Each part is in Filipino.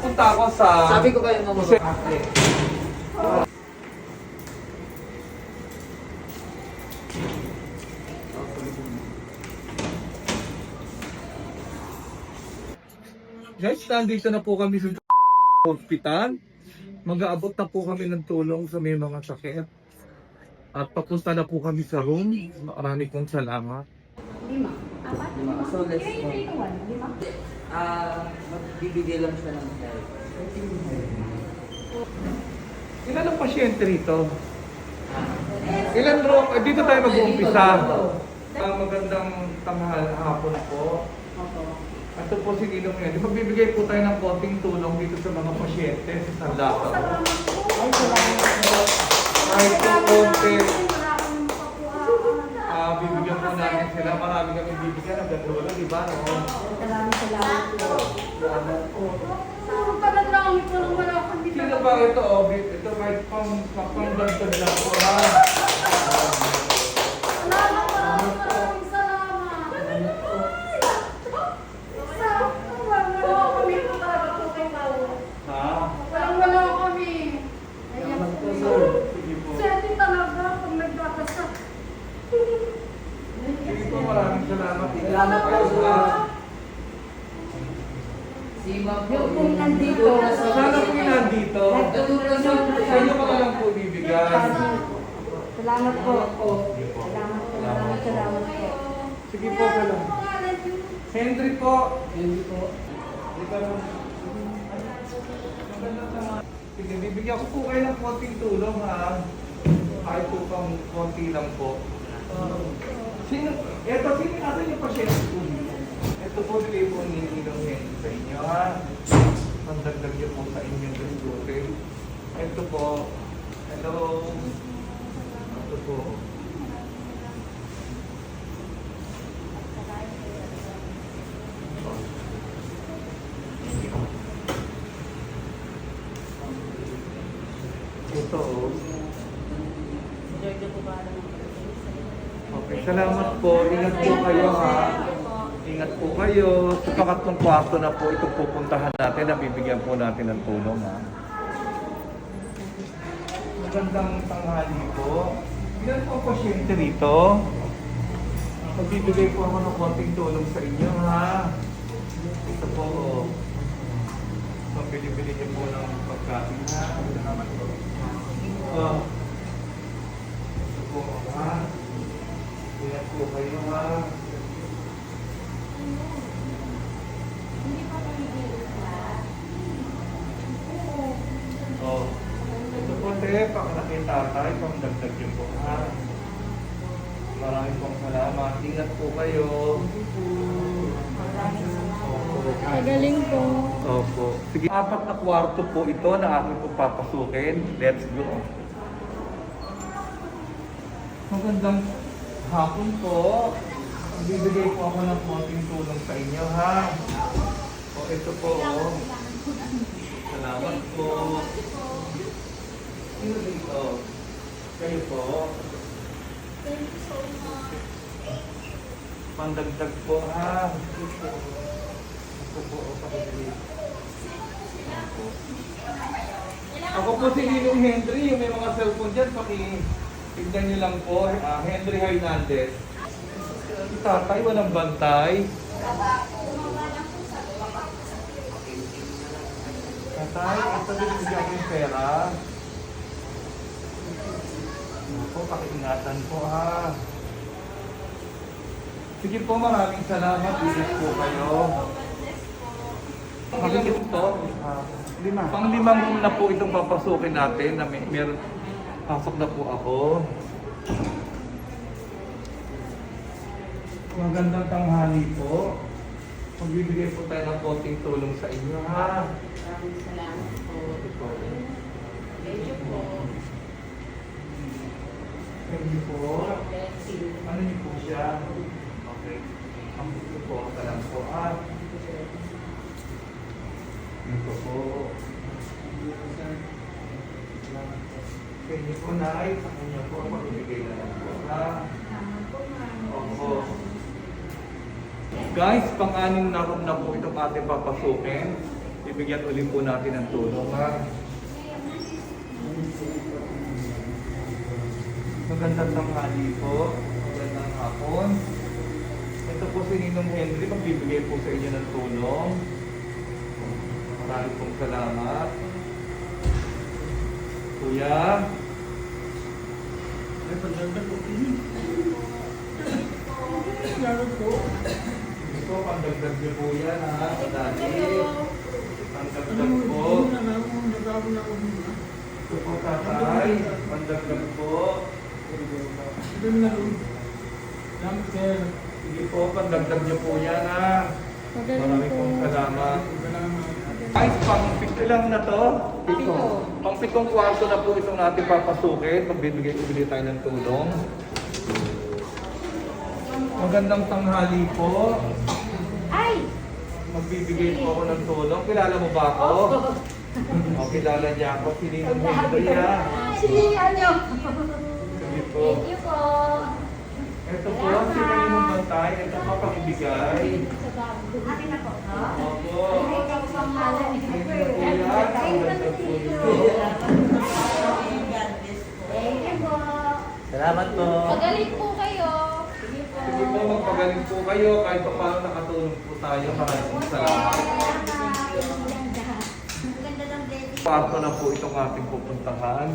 Punta ako sa... Sabi ko kayo mo Ate. Guys, nandito na po kami sa hospital. Mag-aabot na po kami ng tulong sa may mga sakit. At papunta na po kami sa room. Marami pong salamat. Lima. Apat? Lima. So, let's go. Lima? Ah, magbibigay lang siya ng help. Ilan ang pasyente rito? Ilan room? Eh, dito tayo mag-uumpisa. Ang magandang tanghal hapon po. Ito po si Ninong Henry. Magbibigay po tayo ng konting tulong dito sa mga pasyente sa Sandata. Salamat po. Ay, salamat po. Kahit po konti, ah, bibigyan po natin sila. Marami kami bibigyan ng gano'n, di ba? No? Maraming salamat po. Salamat po. Sino ba ito? Oh, ito kahit pang pangdagdag lang po. Ha? Salamat, maraming maraming salamat. Wala kami po talaga po kay Pao. Ha? Walang wala kami. Ayan Salamat po, po. sir. Sige po. Swerte talaga pag nagkakasak. Sige po, maraming salamat. Salamat po, sir. Si Ma'am po, Yung pong nandito. Sana po yung nandito. Sa inyo mga lang po bibigyan. Salamat po. Salamat po. Salamat po. Sige po, salamat. Henry po. Hindi po. Sige, bibigyan ko po kayo ng konting tulong ha. Kahit po pang konti lang po. Sino, eto, sino natin yung pasyente po dito? Ito po bigay po ni Ninong Henry sa inyo ha. Pandagdag niyo po sa inyong gastusin. Ito po. Hello. Ito po. Ito oh. Okay, salamat po. Ingat po kayo ha. Ingat po kayo. Sa pangatlong kwarto na po itong pupuntahan natin na bibigyan po natin ng tulong ha. Magandang tanghali po. Ilan po ang pasyente rito? Magbibigay po ako ng konting tulong sa inyo ha. Ito po oh. Pabili-bili niyo po ng pagkain ha. Salamat po. Oh. Ito po ha. Ingat po kayo ha. Oh. Ito po te, pakalaki tatay, pang dagdag yun po ha. Maraming pong salamat. Ingat po kayo. Magaling po. Opo. Sige, apat na kwarto po ito na aking po papasukin. Let's go. Magandang hapon po. Bibigay po ako ng konting tulong sa inyo, ha? O, ito po, oh. Salamat po. Sino dito? Kayo po. Pandagdag po, ha? Ito po, oh, pakibigay. Ako. Ako po si Ninong Henry, yung may mga cellphone dyan, paki tignan nyo lang po, ah, Henry Hernandez. Si tatay, walang bantay. Tatay, ito din ko yung pera. Ako, pakiingatan po ha. Sige po, maraming salamat. Ingat po kayo. Pakingit po. Ah, lima. Pang limang na po itong papasukin natin na may meron pasok na po ako. Magandang tanghali po. Magbibigay po tayo ng konting tulong sa inyo ha. Maraming salamat name niyo po? Ano niyo po siya? Okay. Ang buto po, ang talang po. At ito po. Pwede po na ay sa kanya po ang magbibigay na lang po. Ha? Opo. Guys, pang-anim na room na po itong ating papasukin. Ibigyan ulit po natin ng tulong ha. Magandang tanghali po. Magandang hapon. Ito po si Ninong Henry, magbibigay po sa inyo ng tulong. Maraming pong salamat. Kuya, Ay, pagdagdag ko ini. Lalo po. ito, pandagdag niyo po yan ha. Madali. Pandagdag Ano mo, po. Ito po tatay. Pandagdag po. Na lang. Salamat sir. Sige po, pandagdag niyo po yan ha. Maraming pong salamat. Salamat. Guys, pang pito lang na to. Pito. Pang pitong kwarto na po itong natin papasukin. Magbibigay ulit tayo ng tulong. Magandang tanghali po. Ay! Magbibigay po ako ng tulong. Kilala mo ba ako? O, kilala niya ako. Si Ninong Henry ha. Silihan niyo! Sige po. Thank you po. Ito po, si Ninong Bantay. Ito po pang-ibigay. Akin na po. Opo. Pang. Thank you po yan. Ang ganda po nito. Thank you po. Salamat po. Magaling po kayo. Sige po. Sige po, magpagaling po kayo. Kahit pa paano nakatulong po tayo. Maraming salamat. Kwarto na po itong ating pupuntahan.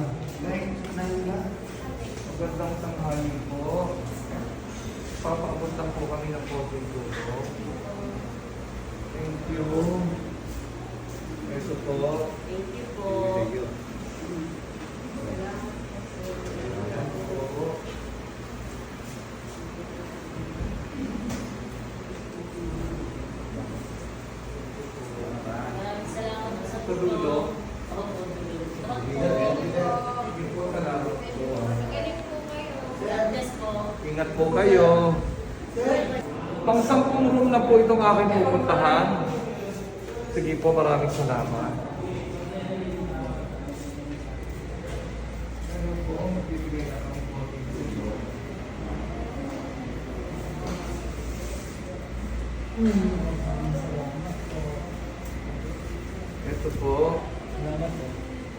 Magandang tanghali po. Papaabot lang po kami ng konting tulong. Thank you. Ito po. Thank you po. Thank you. Salamat po sa Sa dulo. Opo, dulo. Sige po, salamat po. Magaling po kayo. God bless po. Ingat po kayo. Pang sampung room na po itong aking pupuntahan. Sige po, maraming salamat. Ano. Ito po, Salamat po.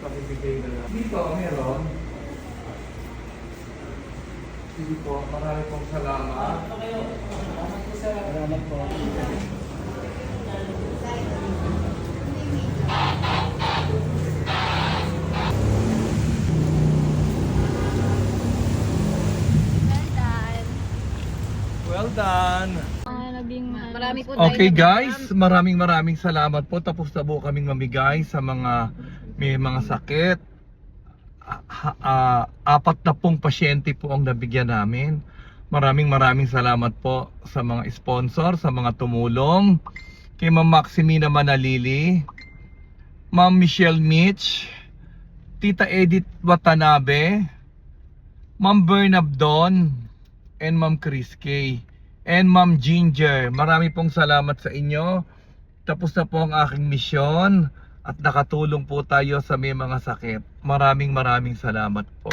pakibigay na lang. Dito, meron. Sige po, marami pong salamat. Salamat po sir. Salamat po. Well done. Marami po Okay guys, maraming maraming salamat po. Tapos na po kaming mamigay sa mga may mga sakit. Ah, apat na pong pasyente po ang nabigyan namin. Maraming maraming salamat po sa mga sponsor, sa mga tumulong. Kay Ma'am Maximina Manalili, Ma'am Michelle Mitch, Tita Edith Watanabe, Ma'am Bernabdon, and Ma'am Chris K. And Ma'am Ginger, marami pong salamat sa inyo. Tapos na po ang aking misyon at nakatulong po tayo sa may mga sakit. Maraming maraming salamat po.